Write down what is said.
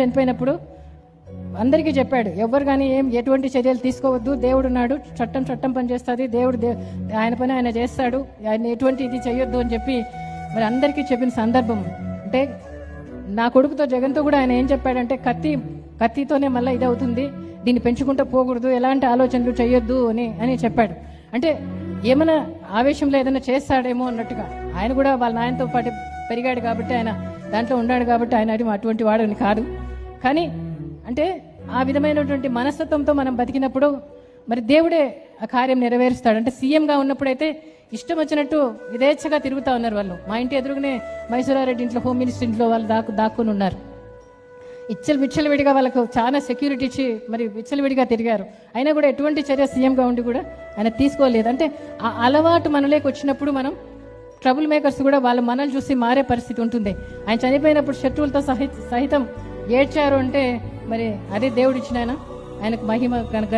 చనిపోయినప్పుడు అందరికీ చెప్పాడు ఎవరు కానీ ఏం ఎటువంటి చర్యలు తీసుకోవద్దు. దేవుడు ఉన్నాడు చట్టం చట్టం పనిచేస్తుంది దేవుడు ఆయన పని ఆయన చేస్తాడు. ఆయన ఎటువంటి ఇది చేయొద్దు అని చెప్పి మరి అందరికీ చెప్పిన సందర్భం. అంటే నా కొడుకుతో జగన్తో కూడా ఆయన ఏం చెప్పాడంటే కత్తి కత్తితోనే మళ్ళీ ఇది అవుతుంది దీన్ని పెంచుకుంటూ పోకూడదు. ఎలాంటి ఆలోచనలు చేయొద్దు అని అని చెప్పాడు. అంటే ఏమైనా ఆవేశంలో ఏదైనా చేస్తాడేమో అన్నట్టుగా. ఆయన కూడా వాళ్ళ నాయనతో పాటు పెరిగాడు కాబట్టి ఆయన దాంట్లో ఉన్నాడు కాబట్టి ఆయన అటువంటి వాడని కాదు. కానీ అంటే ఆ విధమైనటువంటి మనస్తత్వంతో మనం బతికినప్పుడు మరి దేవుడే ఆ కార్యం నెరవేరుస్తాడు అంటే సీఎంగా ఉన్నప్పుడైతే ఇష్టం వచ్చినట్టు యథేచ్ఛగా తిరుగుతూ ఉన్నారు వాళ్ళు. మా ఇంటి ఎదురుగానే మైసూరారెడ్డి ఇంట్లో హోమ్ మినిస్టర్ ఇంట్లో వాళ్ళు దాక్కు దాక్కుని ఉన్నారు. ఇచ్చలు విచ్చలవిడిగా వాళ్ళకు చాలా సెక్యూరిటీ ఇచ్చి మరి విచ్చలవిడిగా తిరిగారు. అయినా కూడా ఎటువంటి చర్య సీఎంగా ఉండి కూడా ఆయన తీసుకోలేదు. అంటే ఆ అలవాటు మనలోకి వచ్చినప్పుడు మనం ట్రబుల్ మేకర్స్ కూడా వాళ్ళ మనల్ని చూసి మారే పరిస్థితి ఉంటుంది. ఆయన చనిపోయినప్పుడు శత్రువులతో సహిత సహితం ఏడ్చారు అంటే మరి అదే దేవుడు ఆయన? ఆయనకు మహిమ కనుక